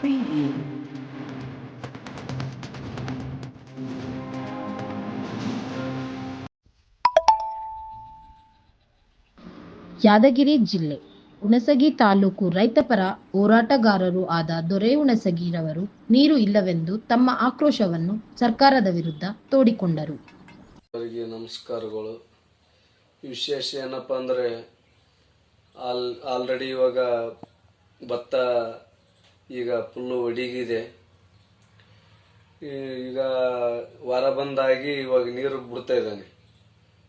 Preview. Yadgir ಜಿಲ್ಲೆ ಹುಣಸಗಿ ತಾಲೂಕು ರೈತಪರ ಹೋರಾಟಗಾರರು ಆದ ದೊರೆ ಹುಣಸಗಿರವರು ನೀರು ಇಲ್ಲವೆಂದು ತಮ್ಮ ಆಕ್ರೋಶವನ್ನು ಸರ್ಕಾರದ ವಿರುದ್ಧ ತೋಡಿಕೊಂಡರು ಅವರಿಗೆ ನಮಸ್ಕಾರಗಳು ವಿಶೇಷ ಏನಪ್ಪ ಅಂದ್ರೆ ಆಲ್ ಆಲ್ರೆಡಿ ಇವಾಗ ಭತ್ತ ಈಗ ಫುಲ್ಲು ಒಡಿಗಿದೆ ಈಗ ವಾರ ಬಂದಾಗಿ ಇವಾಗ ನೀರು ಬಿಡ್ತಾ ಇದ್ದಾನೆ.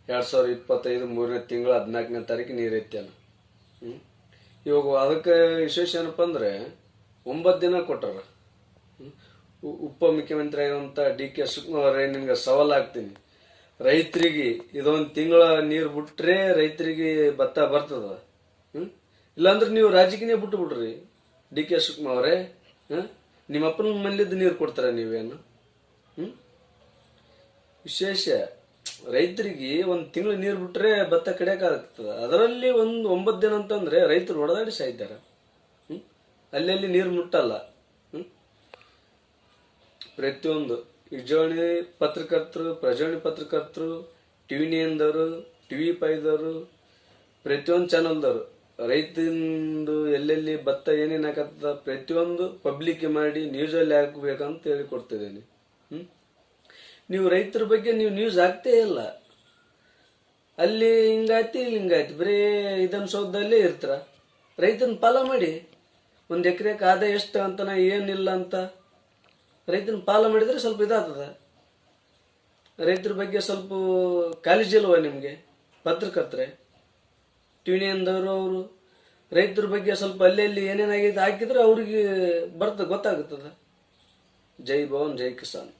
ಎರಡು ಸಾವಿರದ ಇಪ್ಪತ್ತೈದು ಮೂರನೇ ತಿಂಗಳು ಹದಿನಾಲ್ಕನೇ ತಾರೀಕು ನೀರು ಎತ್ತಾನ? ಇವಾಗ ಅದಕ್ಕೆ ವಿಶೇಷ ಏನಪ್ಪ ಅಂದರೆ ಒಂಬತ್ತು ದಿನ ಕೊಟ್ಟಾರ ಉಪ ಮುಖ್ಯಮಂತ್ರಿ ಆಗಿರುವಂಥ ಡಿ ಕೆ ಶಿವಕುಮಾರ್ ನಿಮ್ಗೆ ಸವಾಲು ಹಾಕ್ತೀನಿ. ರೈತರಿಗೆ ಇದೊಂದು ತಿಂಗಳ ನೀರು ಬಿಟ್ರೆ ರೈತರಿಗೆ ಭತ್ತ ಬರ್ತದ ಹ್ಞೂ ಇಲ್ಲಾಂದ್ರೆ ನೀವು ರಾಜಕೀಯ ಬಿಟ್ಟು ಬಿಡ್ರಿ ಡಿ ಕೆ ಶಿವಕುಮಾರ್ ಅವರೇ ನಿಮ್ಮ ಅಪ್ಪನ ಮನೇಲಿದ್ದು ನೀರು ಕೊಡ್ತಾರೆ ನೀವೇನು ಹ್ಞೂ ವಿಶೇಷ, ರೈತರಿಗೆ ಒಂದು ತಿಂಗಳು ನೀರು ಬಿಟ್ರೆ ಭತ್ತ ಕಡಿಯೋಕ್ಕಾಗ್ತದೆ ಅದರಲ್ಲಿ ಒಂದು ಒಂಬತ್ತು ದಿನ ಅಂತಂದ್ರೆ ರೈತರು ಹೊಡೆದಾಡಿ ಸಾಯ್ತಾರೆ. ಹ್ಞೂ ಅಲ್ಲಲ್ಲಿ ನೀರು ಮುಟ್ಟಲ್ಲ. ಪ್ರತಿಯೊಂದು ವಿಜವಾಣಿ ಪತ್ರಕರ್ತರು, ಪ್ರಜೋಣಿ ಪತ್ರಕರ್ತರು ಟಿ ವಿ ನಿಯಂದವರು ಟಿವಿ ಪೈದವರು, ಪ್ರತಿಯೊಂದು ಚಾನಲ್ದವರು ರೈತಂದು ಎಲ್ಲೆಲ್ಲಿ ಭತ್ತ ಏನೇನು ಹಾಕತ್ತದ ಪ್ರತಿಯೊಂದು ಪಬ್ಲಿಕ್ ಮಾಡಿ ನ್ಯೂಸಲ್ಲಿ ಹಾಕ್ಬೇಕಂತ ಹೇಳಿ ಕೊಡ್ತಿದ್ದೇನೆ. ನೀವು ರೈತರ ಬಗ್ಗೆ ನೀವು ನ್ಯೂಸ್ ಹಾಕ್ತೇ ಇಲ್ಲ. ಅಲ್ಲಿ ಹಿಂಗಾಯ್ತು, ಇಲ್ಲಿ ಹಿಂಗಾಯ್ತು. ಬರೀ ಇದನ್ನ ಸೌದಲ್ಲೇ ಇರ್ತೀರ. ರೈತನ ಪಾಲ ಮಾಡಿ. ಒಂದು ಎಕರೆಗೆ ಆದಾಯ ಎಷ್ಟು ಅಂತ ನಾ ಏನಿಲ್ಲ ಅಂತ. ರೈತನ ಪಾಲ ಮಾಡಿದ್ರೆ ಸ್ವಲ್ಪ ಇದಾಗ್ತದ. ರೈತರ ಬಗ್ಗೆ ಸ್ವಲ್ಪ ಕಾಳಜಿ ಇಲ್ವಾ ನಿಮಗೆ? ಪತ್ರಕರ್ತರೆ? ಟ್ಯೂನಿಯನ್ದವರು ಅವರು? ರೈತರ ಬಗ್ಗೆ ಸ್ವಲ್ಪ ಅಲ್ಲಿ ಅಲ್ಲಿ ಏನೇನಾಗಿದೆ ಹಾಕಿದ್ರೆ ಅವ್ರಿಗೆ ಬರ್ತದೆ ಗೊತ್ತಾಗುತ್ತದೆ. ಜೈ ಭವನ್ ಜೈ ಕಿಸಾನ್.